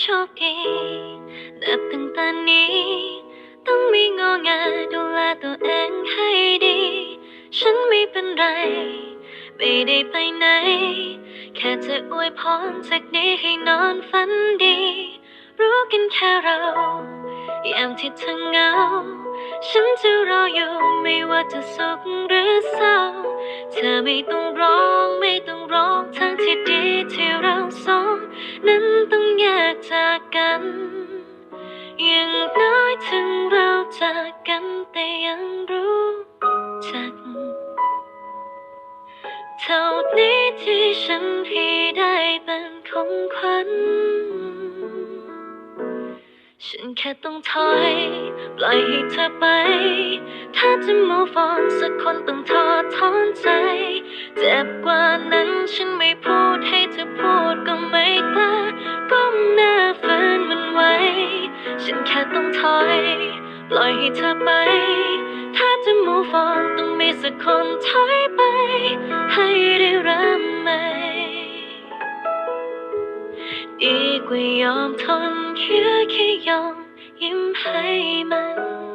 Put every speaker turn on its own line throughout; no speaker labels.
โชคดีนับตั้งแต่นี้ ต้องมีงอแงดูแลตัวเองให้ดี ฉันไม่เป็นไร ไม่ได้ไปไหน แค่จะอวยพรจากนี้ให้นอนฝันดี รู้กันแค่เรายามที่เธอเหงา ฉันจะรออยู่ไม่ว่าจะสุขหรือเศร้า เธอไม่ต้องร้องไม่ต้องร้องทางที่ดีที่เราสอง นั้นต้อง แยกจากกัน อย่างน้อยถึงเราจากกันแต่ยังรู้จัก เท่านี้ที่ฉันให้ได้เป็นของขวัญฉันแค่ต้องถอย ปล่อยให้เธอไป ถ้าจะ move on สักคนต้องทอดถอนใจ เจ็บกว่านั้นฉันไม่พูดใฉันแค่ต้องถอย ปล่อยให้เธอไป ถ้าจะ move on ต้องมีสักคนถอยไป ให้ได้เริ่มใหม่ดีกว่ายอมทนแค่แค่ยอมยิ้มให้มัน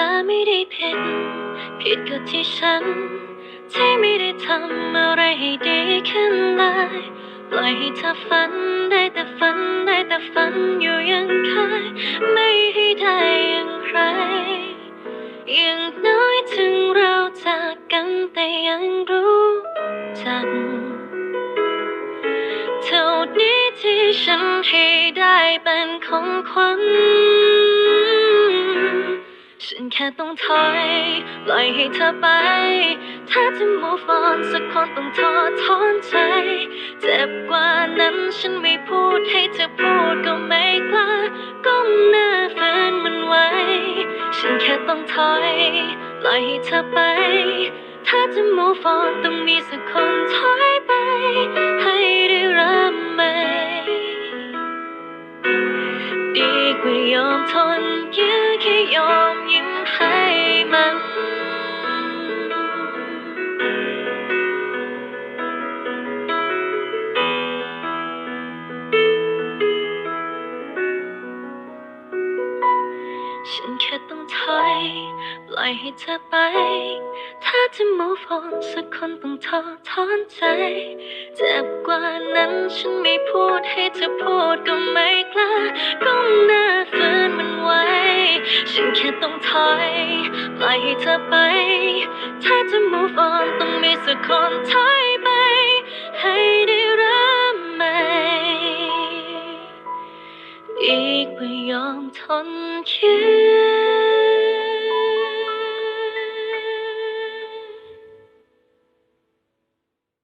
ธอไม่ได้ผิดผิดก็ที่ฉัน ที่ไม่ได้ทำอะไรให้ดีขึ้นเลยปล่อยให้เธอฝันได้แต่ฝันได้แต่ฝันอยู่อยังเคยไม่ให้ได้อย่างไรอย่างน้อยถึงเราจากกันแต่ยังรู้จักเท่านี้ที่ฉันให้ได้เป็นของขวัญ ฉันแค่ต้องถอยปล่อยให้เธอไป ถ้าจะ move on สักคนต้องทอดถอนใจ เจ็บกว่านั้นฉันไม่พูดให้เธอพูดก็ไม่กล้าก้มหน้าฝืนมันไว้ ฉันแค่ต้องถอยปล่อยให้เธอไป ถ้าจะ move on ต้องมีสักคนถอยไป ให้ได้ริ่มใหม่ดีกว่ายอมทน ต้องถอยปล่อยให้เธอไป ถ้าจะ move on สักคนต้องทอดถอนใจ เจ็บกว่านั้นฉันไม่พูดให้เธอพูดก็ไม่กล้าก้มหน้าฝืนมันไว้ ฉันแค่ต้องถอยปล่อยให้เธอไป ถ้าจะ move on ต้องมีสักคนถอยไปให้ได้เริ่มใหม่ดีกว่ยอมทนยื้อ